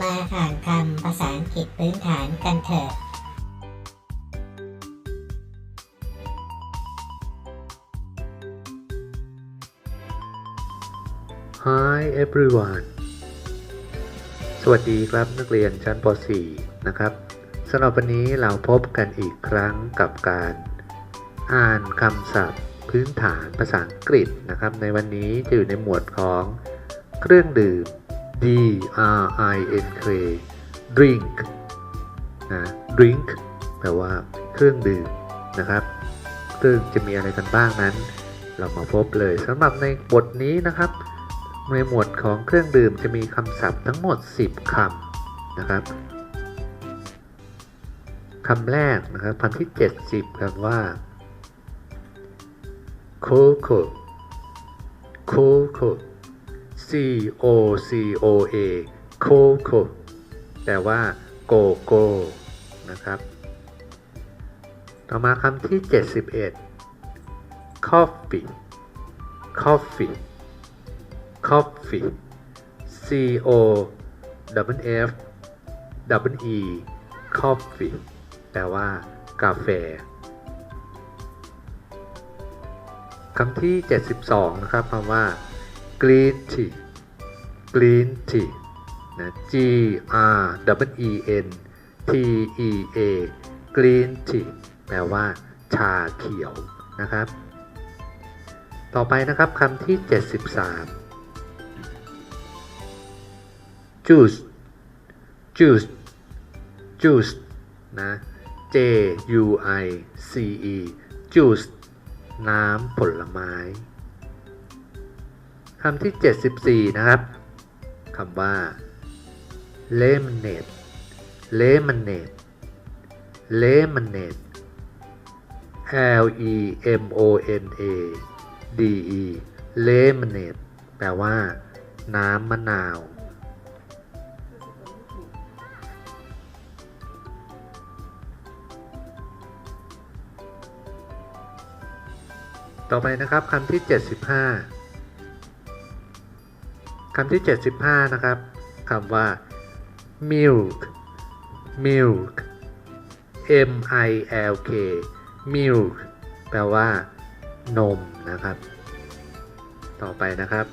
มาอ่านคำภาษาอังกฤษพื้นฐานกันเถอะ Hi everyone สวัสดีครับนักเรียนชั้นป .4 นะครับสำหรับวันนี้เราพบกันอีกครั้งกับการ อ่านคำศัพท์พื้นฐานภาษาอังกฤษนะครับ ในวันนี้จะอยู่ในหมวดของเครื่องดื่ม D R I N K drink นะ drink แปลว่าเครื่องดื่มนะครับ ซึ่งจะมีอะไรกันบ้างนั้น เรามาพบเลยสำหรับในบทนี้นะครับ ในหมวดของเครื่องดื่มจะมีคำศัพท์ทั้งหมด 10คำนะครับคำแรกนะครับคำที่ 70คำว่า coco coco C O C O A โคโคแปลว่าโกโก้นะครับ ต่อมาคำที่ 71 coffee coffee coffee C O W F W E coffee แปลว่ากาแฟคำที่ 72 นะครับคำว่า green tea green tea นะ G R W E N T E A green tea แปลว่า ชาเขียวนะครับ ต่อไปนะครับคำที่ 73 juice juice juice นะ J U I C E juice น้ำผลไม้คำที่ 74 นะครับ คำว่า lemonade lemonade lemonade L E M O N A D E lemonade แปลว่า น้ำมะนาว ต่อไปนะครับคำที่ 75 คำที่ 75 นะครับคำว่า milk milk m i l k milk แปลว่า นมนะครับ ต่อไปนะครับ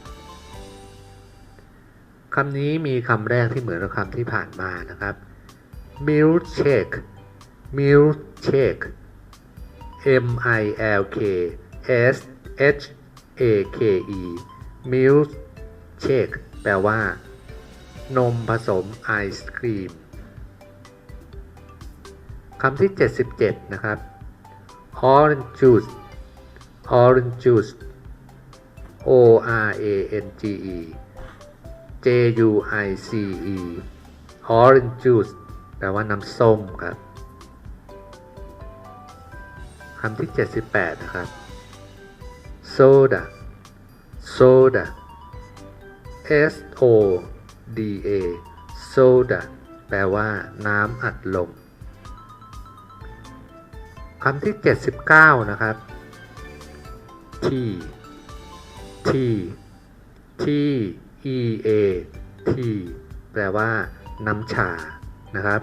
คำนี้มีคำแรกที่เหมือนกับคำที่ผ่านมานะครับ milkshake milkshake M I L K S H A K E milk shake แปลว่า นมผสมไอศครีมคำที่ 77 นะครับ orange juice orange juice O R A N G E J U I C E orange juice แปลว่าน้ำส้มครับคำที่ 78 นะครับ soda soda S O D A soda แปลว่า น้ำอัดลมคำที่ 79 นะครับ T T T E A T แปลว่า น้ำชา นะครับ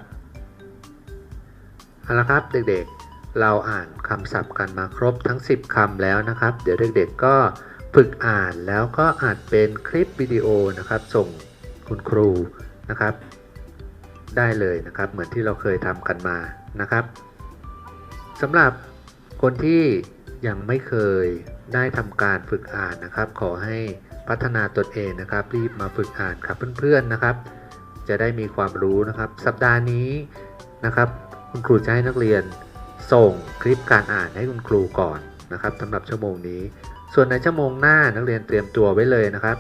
เอาละครับเด็กๆ เราอ่านคำศัพท์กันมาครบทั้ง 10คำแล้วนะครับ เดี๋ยวเด็กๆก็ ฝึกอ่านแล้วก็อาจเป็นคลิปวิดีโอนะครับ ส่งคุณครูนะครับ ได้เลยนะครับเหมือนที่เราเคยทำกันมานะครับสำหรับคนที่ยังไม่เคยได้ทำการฝึกอ่านนะครับ ขอให้พัฒนาตนเองนะครับ รีบมาฝึกอ่านครับเพื่อนๆนะครับ จะได้มีความรู้นะครับ สัปดาห์นี้นะครับ คุณครูจะให้นักเรียนส่งคลิปการอ่านให้คุณครูก่อนนะครับสำหรับชั่วโมงนี้ ส่วนในชั่วโมงหน้านักเรียนเตรียมตัวไว้เลยนะครับ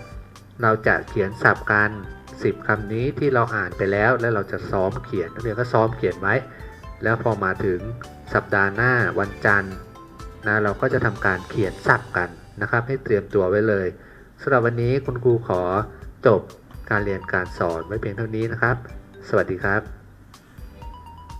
เราจะเขียนศัพท์กัน 10คำนี้ที่เราอ่านไปแล้ว แล้วเราจะซ้อมเขียนนักเรียนก็ซ้อมเขียนไว้ แล้วพอมาถึงสัปดาห์หน้าวันจันทร์นะเราก็จะทำการเขียนศัพท์กันนะครับ ให้เตรียมตัวไว้เลยสำหรับวันนี้คุณครูขอจบการเรียนการสอนไว้เพียงเท่านี้นะครับ สวัสดีครับ